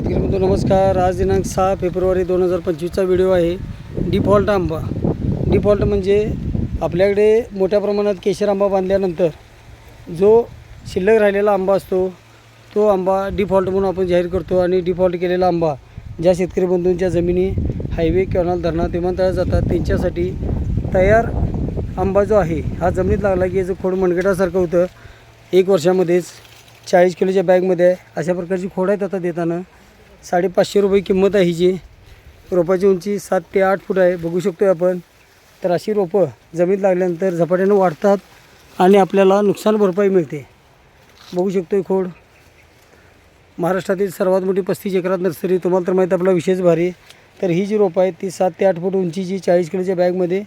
शेतकरी बंधू नमस्कार. आज दिनांक सहा फेब्रुवारी दोन हजार पंचवीसचा व्हिडिओ आहे. डिफॉल्ट आंबा. डिफॉल्ट म्हणजे आपल्याकडे मोठ्या प्रमाणात केशर आंबा बांधल्यानंतर जो शिल्लक राहिलेला आंबा असतो तो आंबा डिफॉल्ट म्हणून आपण जाहीर करतो आणि डिफॉल्ट केलेला आंबा ज्या शेतकरी बंधूंच्या जमिनी हायवे कॅनॉल धरणात विमानतळात जातात त्यांच्यासाठी तयार आंबा जो आहे हा जमिनीत लागला की याचं खोड मनगटासारखं होतं. एक वर्षामध्येच चाळीस किलोच्या बॅगमध्ये आहे अशा प्रकारची खोड आहेत आता देताना. साडेपाचशे रुपये किंमत आहे हिची रोपाची उंची सात ते आठ फूट आहे. बघू शकतो आपण. तर अशी रोपं जमिनीत लागल्यानंतर झपाट्यानं वाढतात आणि आपल्याला नुकसान भरपाई मिळते. बघू शकतो आहे खोड. महाराष्ट्रातील सर्वात मोठी पस्तीस एकरात नर्सरी तुम्हाला तर माहीत आपला विशेष भारी. तर ही जी रोपं आहेत ती सात ते आठ फूट उंचीची चाळीस किलोच्या बॅगमध्ये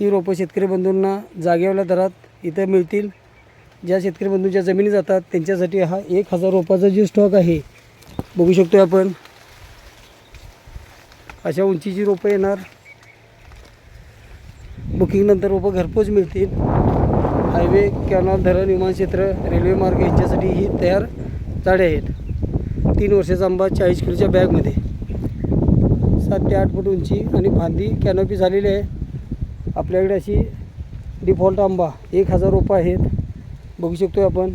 ही रोपं शेतकरी बंधूंना जागेवाल्या दरात इथं मिळतील. ज्या शेतकरी बंधूंच्या जमिनी जातात त्यांच्यासाठी हा एक हजार रोपाचा जो स्टॉक आहे बघू शकतो आपण. अशा उंचीची रोपं येणार. बुकिंगनंतर रोपं घरपोच मिळतील. हायवे कॅनॉल धरण विमानक्षेत्र रेल्वे मार्ग यांच्यासाठी ही तयार झाडे आहेत. तीन वर्षाचा आंबा चाळीस किलोच्या बॅगमध्ये सात ते आठ फूट उंची आणि फांदी कॅनोपी झालेली आहे. आपल्याकडे अशी डिफॉल्ट आंबा एक हजार रोपं आहेत. बघू शकतो आपण.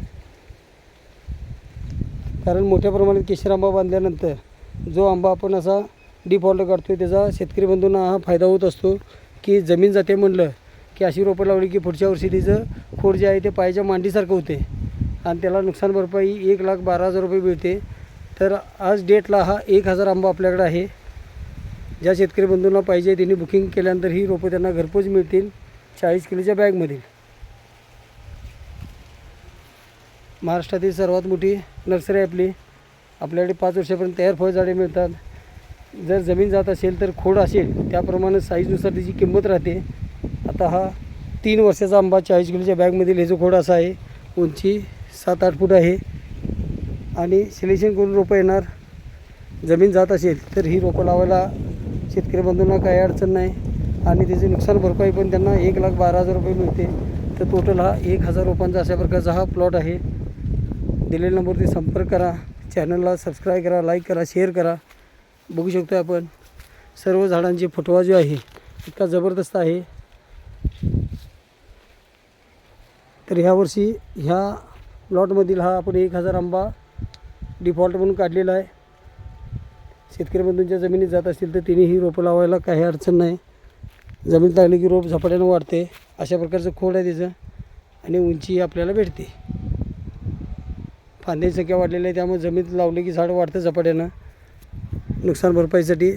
कारण मोठ्या प्रमाणात केशर आंबा बांधल्यानंतर जो आंबा आपण असा डिफॉल्ट काढतो त्याचा शेतकरी बंधूंना हा फायदा होत असतो की जमीन जाते म्हणलं की अशी रोपं लावली की पुढच्या वर्षी तिचं खोड जे आहे ते पायाच्या मांडीसारखं होते. आणि त्याला नुकसान भरपाई एक लाख बारा हजार रुपये मिळते. तर आज डेटला हा एक हजार आंबा आपल्याकडे आहे. ज्या शेतकरी बंधूंना पाहिजे त्यांनी बुकिंग केल्यानंतर ही रोपं त्यांना घरपोच मिळतील चाळीस किलोच्या बॅगमधील महाराष्ट्रातील सर्वात मोठी नर्सरी आहे आपली. आपल्याकडे पाच वर्षापर्यंत तयार फळझाडे मिळतात. जर जमीन जात असेल तर खोड असेल त्याप्रमाणे साईजनुसार त्याची किंमत राहते. आता हा तीन वर्षाचा आंबा चाळीस किलोच्या बॅगमधील हे जो खोड असा आहे उंची सात आठ फूट आहे. आणि सिलेक्शन करून रोपं येणार. जमीन जात असेल तर ही रोपं लावायला शेतकरी बंधूंना काही अडचण नाही. आणि त्याचे नुकसान भरपाई पण त्यांना एक लाख बारा हजार रुपये मिळते. तर टोटल हा एक हजार रोपांचा अशा प्रकारचा हा प्लॉट आहे. दिलेल्या नंबरवरती संपर्क करा. चॅनलला सबस्क्राईब करा लाईक करा शेअर करा. बघू शकतो आपण. सर्व झाडांची फुटवा जो आहे. इतका जबरदस्त आहे. तर ह्यावर्षी ह्या प्लॉटमधील हा आपण एक हजार आंबा डिफॉल्ट म्हणून काढलेला आहे. शेतकरी बंधूंच्या जमिनीत जात असतील तर तिनेही रोपं लावायला काही अडचण नाही. जमीन लागली की रोप झपाट्यानं वाढते. अशा प्रकारचं खोड आहे त्याचं. आणि उंची आपल्याला भेटते. फांद्याची संख्या वाढलेली आहे त्यामुळे जमिनीत लावली की झाड वाढतं झपाट्यानं. नुकसान भरपाईसाठी